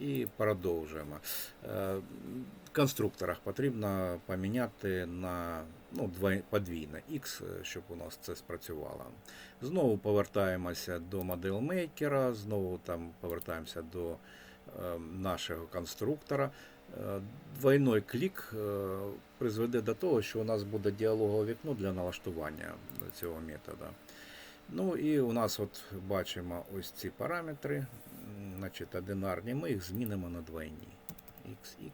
І продовжуємо. Е, В конструкторах потрібно поміняти на ну, подвійне X, щоб у нас це спрацювало. Знову повертаємося до моделмейкера, знову там повертаємося до нашого конструктора. Е, Двойной клік е, призведе до того, що у нас буде діалогове вікно для налаштування цього метода. Ну і у нас от бачимо ось ці параметри, значить, одинарні, ми їх змінимо на двойні. XX.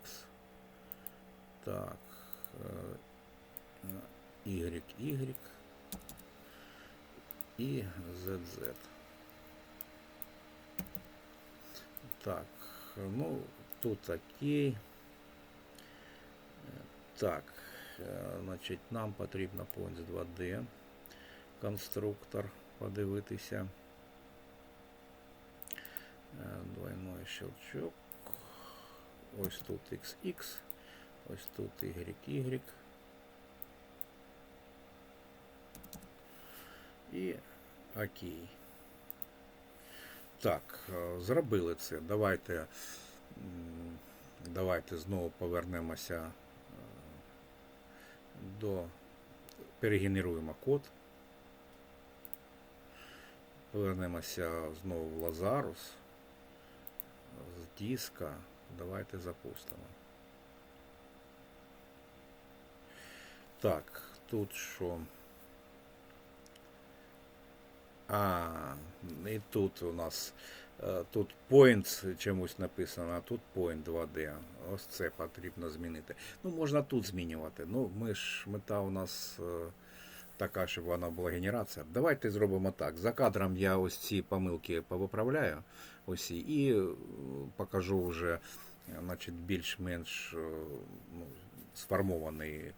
Так. е, Y, Y. І ZZ. Так, ну, тут окей. Так, е, значить, нам потрібно Points 2D конструктор подивитися. Е, Двойной щелчок. Ось тут XX, ось тут YY. І окей. Так, е, зробили це. Давайте, давайте знову повернемося е, до перегенеруємо код. Повернемося знову в Лазарус з диска. Давайте запустимо. Так, тут що? А, і тут у нас е, тут point чомусь написано, а тут point 2D. Ось це потрібно змінити. Ну, можна тут змінювати. Ну, ми ж мета у нас е, така, щоб вона була генерація. Давайте зробимо так. За кадром я ось ці помилки повиправляю усі і е, покажу вже е, значить, більш-менш е, ну, сформований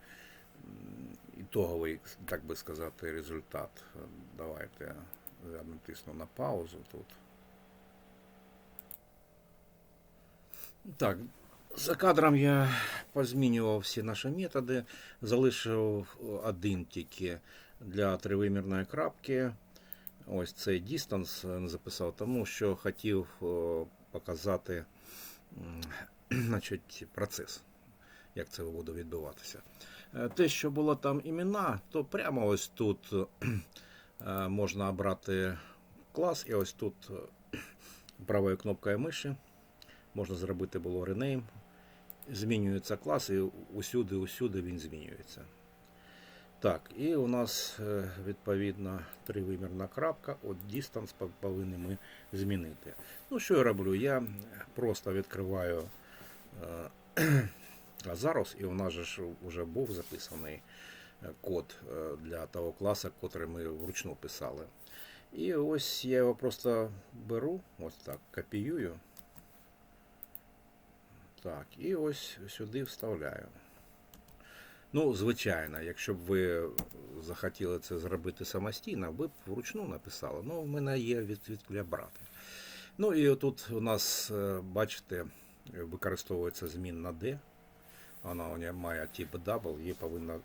ітоговий, так би сказати, результат. Давайте я натисну на паузу тут. Так, за кадром я позмінював всі наші методи, залишив один тільки для тривимірної крапки. Ось цей не записав, тому що хотів показати значить, процес, як це буде відбуватися. Е, Те, що було там імена, то прямо ось тут е, можна обрати клас, і ось тут е, правою кнопкою миші можна зробити було rename. Змінюється клас, і усюди, усюди він змінюється. Так, і у нас е, відповідно тривимірна крапка, от пов- повинні ми змінити. Ну, що я роблю? Я просто відкриваю е, зараз, і у нас же вже був записаний е, код для того класу, який ми вручну писали. І ось я його просто беру, ось так, копіюю. Так, і ось сюди вставляю. Ну, звичайно, якщо б ви захотіли це зробити самостійно, ви б вручну написали. Ну, в мене є від, від брати. Ну і тут у нас, е, бачите, використовується змінна D. Вона має тип double, її повинна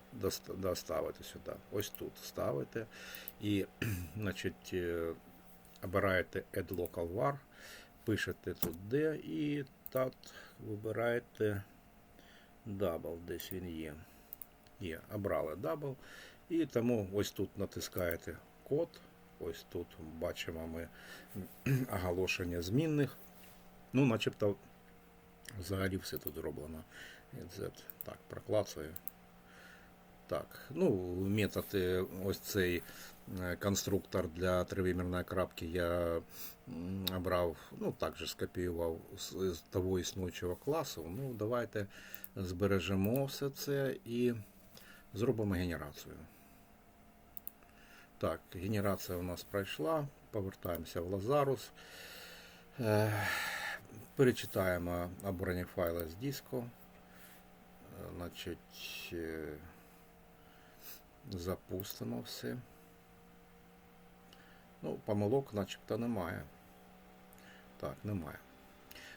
доставити сюди. Ось тут ставите. І, значить, е, обираєте Add Local Var, пишете тут D і так вибираєте Double, десь він є. Є, обрали Double. І тому ось тут натискаєте код. Ось тут бачимо ми оголошення змінних. Ну, начебто, взагалі все тут зроблено. Так, проклацаю. Так, ну, метод, е, ось цей конструктор для тривимірної крапки я м, обрав, ну, також скопіював з, того існуючого класу. Ну, давайте збережемо все це і зробимо генерацію. Так, генерація у нас пройшла. Повертаємося в Lazarus. Е, Перечитаємо обрані файли з диску. Е, Значить, е, запустимо все. Ну, помилок начебто немає. Так, немає.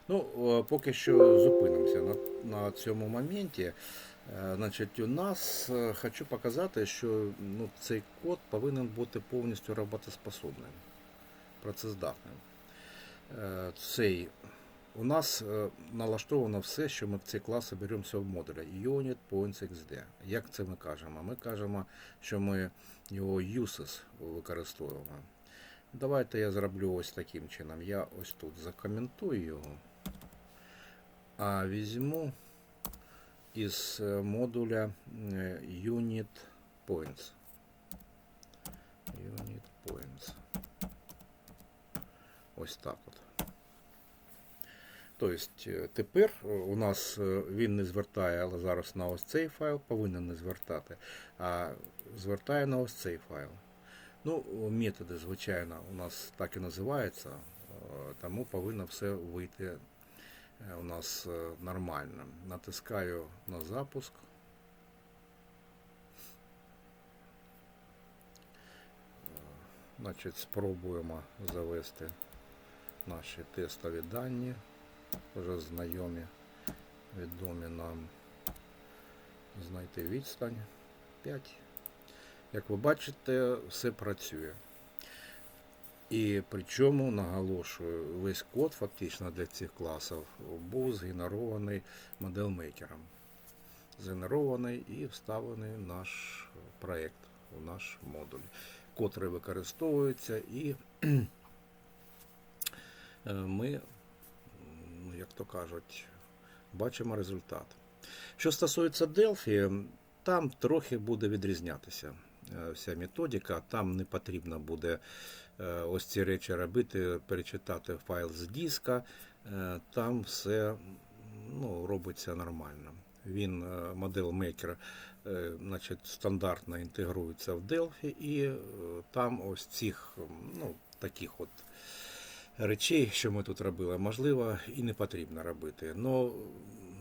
Ну, е, поки що зупинимося на, на цьому моменті. Е, Значить, у нас е, хочу показати, що ну, цей код повинен бути повністю роботоспособним, працездатним. Цей у нас налаштовано все, що ми ці класи беремо з цього модуля. Unit Points XD. Як це ми кажемо? Ми кажемо, що ми його uses використовуємо. Давайте я зроблю ось таким чином. Я ось тут закоментую його, а візьму із е, модуля е, Unit Points. Unit Points. Ось так от. Тобто е, тепер у нас він не звертає, але зараз на ось цей файл повинен не звертати, а звертає на ось цей файл. Ну, методи, звичайно, у нас так і називаються, е, тому повинно все вийти е, у нас е, нормально. Натискаю на запуск. Значить, спробуємо завести наші тестові дані, вже знайомі, відомі нам знайти відстань 5. Як ви бачите, все працює. І причому, наголошую, весь код фактично для цих класів був згенерований моделмейкером. Згенерований і вставлений в наш проєкт, в наш модуль, котрий використовується і е, ми, як то кажуть, бачимо результат. Що стосується Delphi, там трохи буде відрізнятися вся методика. Там не потрібно буде е, ось ці речі робити, перечитати файл з диска. Е, Там все ну, робиться нормально. Він, е, моделмейкер, е, значить, стандартно інтегрується в Delphi, і е, там ось цих ну, таких от речей, що ми тут робили, можливо, і не потрібно робити. Но,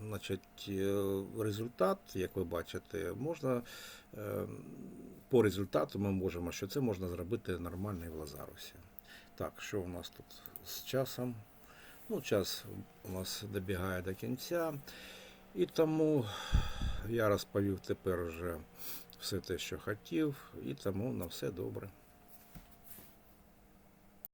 значить, е, результат, як ви бачите, можна е, по результату ми можемо, що це можна зробити нормально і в Лазарусі. Так, що у нас тут з часом? Ну, час у нас добігає до кінця. І тому я розповів тепер вже все те, що хотів, і тому на все добре.